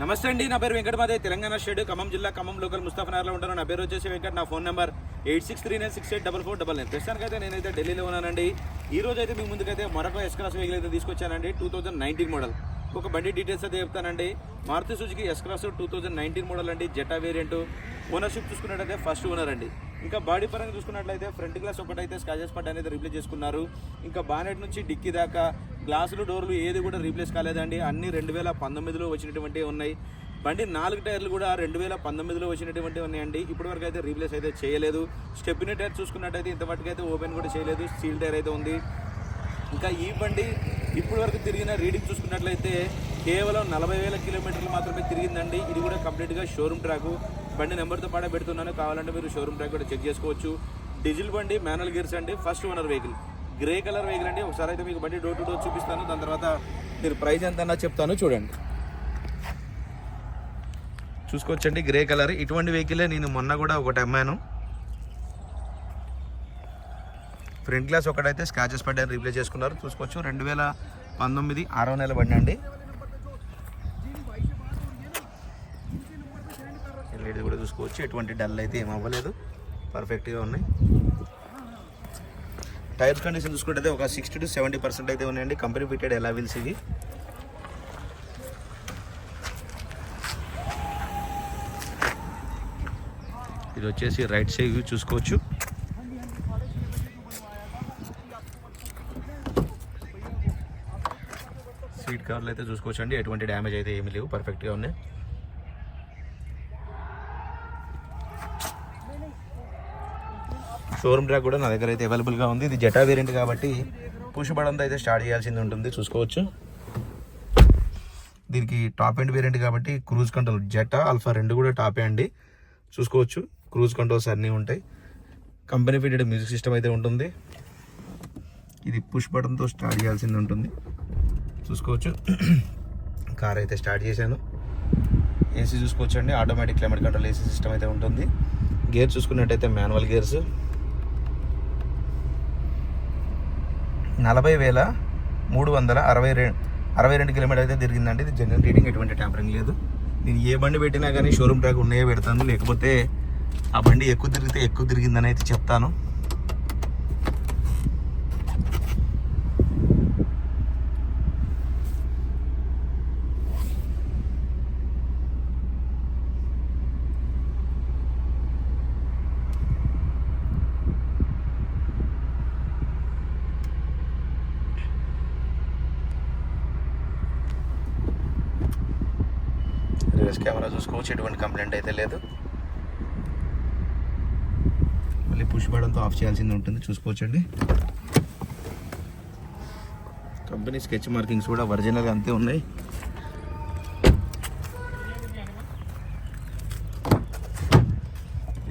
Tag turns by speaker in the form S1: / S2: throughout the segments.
S1: నమస్తే అండి నా పేరు వెంకటమాదే తెలంగాణ స్టేట్ ఖమ్మం జిల్లా ఖమ్మం లోకల్ ముస్తాఫనగర్లో ఉంటాను. నా పేరు వచ్చేసి వెంకట నా phone number eight six three nine six eight double four double nine. ప్రస్తుతానికి అయితే నేనైతే ఢిల్లీలో ఉన్నానండి. ఈ రోజు అయితే మీ ముందుకైతే మరొక ఎస్క్రాస్ వెహికల్ అయితే తీసుకొచ్చానండి టూ థౌజండ్ నైన్టీన్ మోడల్. ఒక బండి డీటెయిల్స్ అయితే చెప్తానండి. Maruti Suzuki S Cross two thousand nineteen model అండి. జెటా వేరియంట్ ఓనర్షిప్ చూసుకున్నట్టయితే ఫస్ట్ ఓనర్ అండి. ఇంకా బాడీ పరంగా చూసుకున్నట్లయితే ఫ్రంట్ గ్లాస్ ఒకటైతే స్కాచెస్ పడ్డ అనేది రీప్లేస్ చేసుకున్నారు. ఇంకా బానెట్ నుంచి డిక్కీ దాకా గ్లాసులు డోర్లు ఏది కూడా రీప్లేస్ కాలేదండి. అన్ని రెండు వేల పంతొమ్మిదిలో వచ్చినటువంటి ఉన్నాయి. బండి నాలుగు టైర్లు కూడా రెండు వేల పంతొమ్మిదిలో వచ్చినటువంటి ఉన్నాయండి. ఇప్పటి వరకు అయితే రీప్లేస్ అయితే చేయలేదు. స్టెప్పిన టైర్ చూసుకున్నట్టయితే ఇంతవరకు అయితే ఓపెన్ కూడా చేయలేదు. స్టీల్ టైర్ అయితే ఉంది. ఇంకా ఈ బండి ఇప్పటి వరకు తిరిగిన రీడింగ్ చూసుకున్నట్లయితే కేవలం నలభై వేల కిలోమీటర్లు మాత్రమే తిరిగిందండి. ఇది కూడా కంప్లీట్గా షోరూమ్ ట్రాక్. బండి నెంబర్తో పాటే పెడుతున్నాను. కావాలంటే మీరు షోరూమ్ ట్రాక్ కూడా చెక్ చేసుకోవచ్చు. డీజిల్ బండి మ్యానువల్ గేర్స్ అండి. First owner vehicle. Grey colour vehicle అండి. ఒకసారి అయితే మీకు బండి డోర్ టు డోర్ చూపిస్తాను. దాని తర్వాత మీరు ప్రైస్ ఎంత అన్నా చెప్తాను. చూడండి. చూసుకోవచ్చండి. Grey colour. ఇటువంటి వెహికలే నేను మొన్న కూడా ఒకటి అమ్మాను. ఫ్రంట్ గ్లాస్ ఒకటైతే స్క్రాచెస్ పడ్డాయని రీప్లేస్ చేసుకున్నారు. చూసుకోవచ్చు. రెండు వేల పంతొమ్మిది ఆరో నెల బండి అండి ఎల్ఈడి కూడా చూసుకోవచ్చు. ఎటువంటి డల్ అయితే ఏం అవ్వలేదు. పర్ఫెక్ట్గా ఉన్నాయి. టైర్స్ కండిషన్ చూసుకుంటే ఒక సిక్స్టీ టు సెవెంటీ పర్సెంట్ అయితే ఉన్నాయండి. కంపెనీ ఫిటెడ్ ఎలా వీల్స్ ఇవి? ఇది వచ్చేసి రైట్ సైడ్ చూసుకోవచ్చు. కవర్లు అయితే చూసుకోవచ్చండి. ఎటువంటి డ్యామేజ్ అయితే ఏమీ లేవు. పర్ఫెక్ట్గా ఉన్నాయి. షోరూమ్ ట్రాక్ కూడా నా దగ్గర అయితే అవైలబుల్గా ఉంది. ఇది జటా వేరియంట్ కాబట్టి పుష్ బటన్తో అయితే స్టార్ట్ చేయాల్సింది ఉంటుంది. చూసుకోవచ్చు. దీనికి టాప్ ఎండ్ వేరియంట్ కాబట్టి క్రూజ్ కంట్రోల్ జటా ఆల్ఫా రెండు కూడా టాపే అండి. చూసుకోవచ్చు. క్రూజ్ కంట్రోల్స్ అన్నీ ఉంటాయి. కంపెనీ ఫిటెడ్ మ్యూజిక్ సిస్టమ్ అయితే ఉంటుంది. ఇది పుష్ బటన్తో స్టార్ట్ చేయాల్సింది ఉంటుంది. చూసుకోవచ్చు. కార్ అయితే స్టార్ట్ చేశాను. ఏసీ చూసుకోవచ్చు అండి automatic climate control AC system అయితే ఉంటుంది. గేర్ చూసుకున్నట్టయితే మాన్యువల్ గేర్స్ నలభై వేల మూడు వందల అరవై రెండు అరవై రెండు కిలోమీటర్ అయితే తిరిగిందండి. ఇది జనరల్ రీడింగ్ ఎటువంటి ట్యాంపరింగ్ లేదు. నేను ఏ బండి పెట్టినా కానీ షోరూమ్ ట్రాక్ ఉన్నాయే పెడతాను. లేకపోతే ఆ బండి ఎక్కువ తిరిగితే ఎక్కువ తిరిగిందని అయితే చెప్తాను. సర్వీస్ కెమెరా చూసుకోవచ్చు ఎటువంటి కంప్లైంట్ అయితే లేదు. మళ్ళీ పుష్ బటన్తో ఆఫ్ చేయాల్సింది ఉంటుంది చూసుకోవచ్చండి. కంపెనీ స్కెచ్ మార్కింగ్స్ కూడా ఒరిజినల్గా అంతే ఉన్నాయి.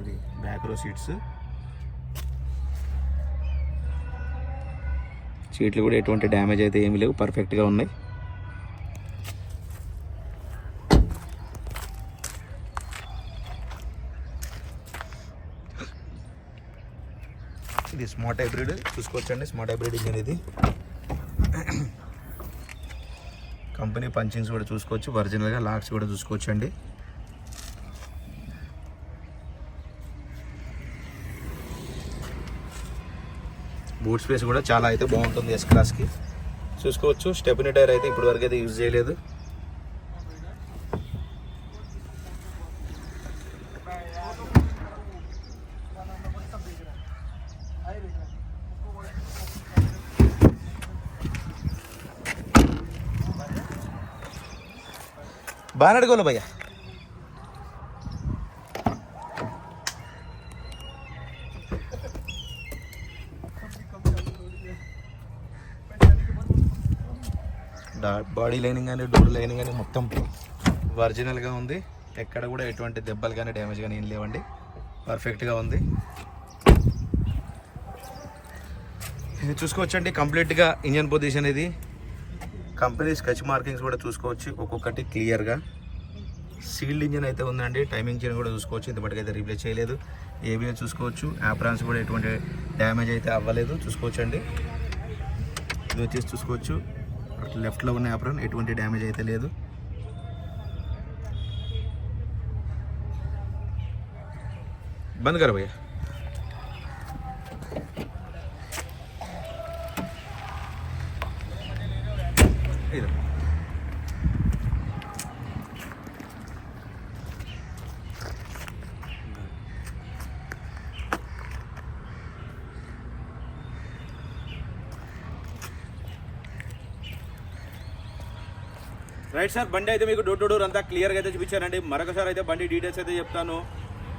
S1: ఇది బ్యాక్ రో సీట్స్ సీట్లు కూడా ఎటువంటి డ్యామేజ్ అయితే ఏమీ లేవు పర్ఫెక్ట్గా ఉన్నాయి. ఇది స్మార్ట్ హైబ్రిడ్. చూసుకోవచ్చండి స్మార్ట్ హైబ్రిడ్ ఇంజన్ ఇది. కంపెనీ పంచింగ్స్ కూడా చూసుకోవచ్చు ఒరిజినల్గా లాక్స్ కూడా చూసుకోవచ్చండి. బూట్ స్పేస్ కూడా చాలా అయితే బాగుంటుంది ఎస్ క్లాస్కి చూసుకోవచ్చు స్టెపినీ టైర్ అయితే ఇప్పటివరకు అయితే యూజ్ చేయలేదు. బాగా అడగోలు భయ్యా. బాడీ లైనింగ్ కానీ డోర్ లైనింగ్ కానీ మొత్తం ఒరిజినల్గా ఉంది. ఎక్కడ కూడా ఎటువంటి దెబ్బలు కానీ డ్యామేజ్ కానీ ఏం లేవండి. పర్ఫెక్ట్గా ఉంది. చూసుకోవచ్చండి. కంప్లీట్గా ఇంజన్ పొజిషన్ ఇది. కంపెనీ స్కెచ్ మార్కింగ్స్ కూడా చూసుకోవచ్చు ఒక్కొక్కటి క్లియర్గా. సీల్డ్ ఇంజిన్ అయితే ఉందండి టైమింగ్ చైన్ కూడా చూసుకోవచ్చు ఇంతమటికి అయితే రీప్లేస్ చేయలేదు. ఏబిఎ చూసుకోవచ్చు యాప్రాన్స్ కూడా ఎటువంటి డ్యామేజ్ అయితే అవ్వలేదు చూసుకోవచ్చు అండి ఇది వచ్చేసి చూసుకోవచ్చు లెఫ్ట్లో ఉన్న యాప్రాన్ ఎటువంటి డ్యామేజ్ అయితే లేదు. బంద్ కర తీరం రైట్ సార్ బండి అయితే మీకు డోర్ టు డోర్ అంతా క్లియర్గా అయితే చూపించానండి. మరొకసారి అయితే బండి డీటెయిల్స్ అయితే చెప్తాను.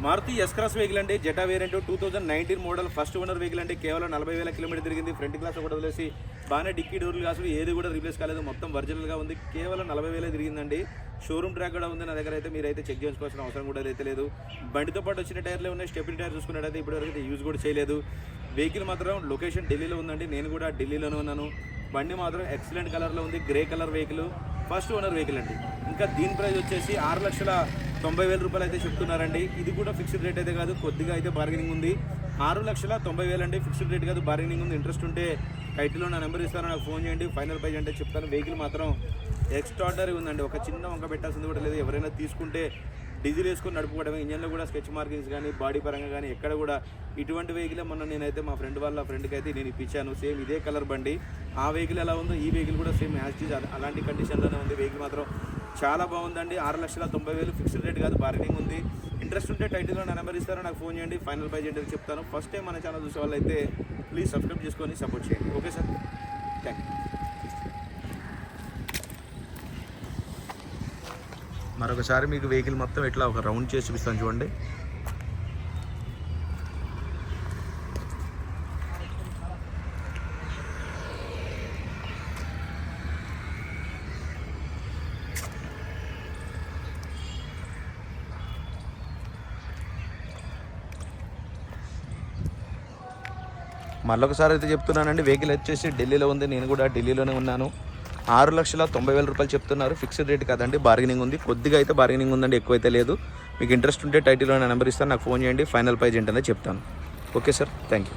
S1: మారుతి ఎస్క్రాస్ వెహికల్ అండి. Zeta variant two thousand nineteen model first owner vehicle అండి. కేవలం నలభై వేల కిలోమీటర్ తిరిగింది. ఫ్రంట్ క్లాస్ ఒకటి వదిలేసి బాగానే డిక్కీ డోర్లు కాసులు ఏది కూడా రీప్లేస్ కాలేదు. మొత్తం ఒరిజినల్గా ఉంది. కేవలం నలభై వేలే తిరిగిందండి. షోరూమ్ ట్రాక్ కూడా ఉంది నా దగ్గర అయితే. మీరు అయితే చెక్ చేసుకోవాల్సిన అవసరం కూడా అయితే లేదు. బండితో పాటు వచ్చిన టైర్లో ఉన్నాయి. స్టెప్ని టైర్ చూసుకున్నట్టయితే ఇప్పటివరకు అయితే యూజ్ కూడా చేయలేదు. వెహికల్ మాత్రం లొకేషన్ ఢిల్లీలో ఉందండి. నేను కూడా ఢిల్లీలోనే ఉన్నాను. బండి మాత్రం ఎక్సలెంట్ కలర్లో ఉంది. Grey colour vehicle first owner vehicle అండి. ఇంకా దీని ప్రైస్ వచ్చేసి ఆరు లక్షల తొంభై వేల రూపాయలు అయితే చెప్తున్నారండి. ఇది కూడా ఫిక్స్డ్ రేట్ అయితే కాదు. కొద్దిగా అయితే బార్గెనింగ్ ఉంది. ఆరు లక్షల తొంభై వేలు అండి ఫిక్స్డ్ రేట్ కాదు. బార్గెనింగ్ ఉంది. ఇంట్రెస్ట్ ఉంటే టైటిల్లో నా నెంబర్ ఇస్తాను నాకు ఫోన్ చేయండి ఫైనల్ ప్రైజ్ అంటే చెప్తాను. వెహికల్ మాత్రం ఎక్స్ట్రాడనరీ ఉందండి. ఒక చిన్న వంక పెట్టాల్సింది కూడా లేదు. ఎవరైనా తీసుకుంటే డీజిల్ వేసుకొని నడుపుకోవడమే. ఇంజన్లో కూడా స్కెచ్ మార్కింగ్స్ కానీ బాడీ పరంగా కానీ ఎక్కడ కూడా ఇటువంటి వెహికల్ మొన్న నేనైతే మా ఫ్రెండ్ వాళ్ళ ఫ్రెండ్కి అయితే నేను ఇప్పించాను. సేమ్ ఇదే కలర్ బండి. ఆ వెహికల్ ఎలా ఉందో ఈ వెహికల్ కూడా సేమ్ యాజ్ ఇట్ అలాంటి కండిషన్లోనే ఉంది. వెహికల్ మాత్రం చాలా బాగుందండి. ఆరు లక్షల తొంభై వేలు ఫిక్స్డ్ రేట్ కాదు. బార్గెనింగ్ ఉంది. ఇంట్రెస్ట్ ఉంటే టైటిల్లో నా నెంబర్ ఇస్తారో నాకు ఫోన్ చేయండి ఫైనల్ ప్రైజ్ ఏంటో చెప్తాను. ఫస్ట్ టైం మన ఛానల్ చూసే వాళ్ళైతే ప్లీజ్ సబ్స్క్రైబ్ చేసుకొని సపోర్ట్ చేయండి. ఓకే సార్ థ్యాంక్ యూ మరొకసారి మీకు వెహికల్ మొత్తం ఇట్లా ఒక రౌండ్ చేసి చూపిస్తాను చూడండి. మళ్ళొకసారి అయితే చెప్తున్నానండి వెహికల్ వచ్చేసి ఢిల్లీలో ఉంది నేను కూడా ఢిల్లీలోనే ఉన్నాను. ఆరు లక్షల తొంభై వేల రూపాయలు చెప్తున్నారు ఫిక్స్డ్ రేట్ కాదండి బార్గెనింగ్ ఉంది. కొద్దిగా అయితే బార్గెనింగ్ ఉందండి ఎక్కువ అయితే లేదు. మీకు ఇంట్రెస్ట్ ఉంటే టైటిల్లో నా నెంబర్ ఇస్తాను నాకు ఫోన్ చేయండి ఫైనల్ ప్రైజ్ ఏంటనే చెప్తాను. Okay sir thank you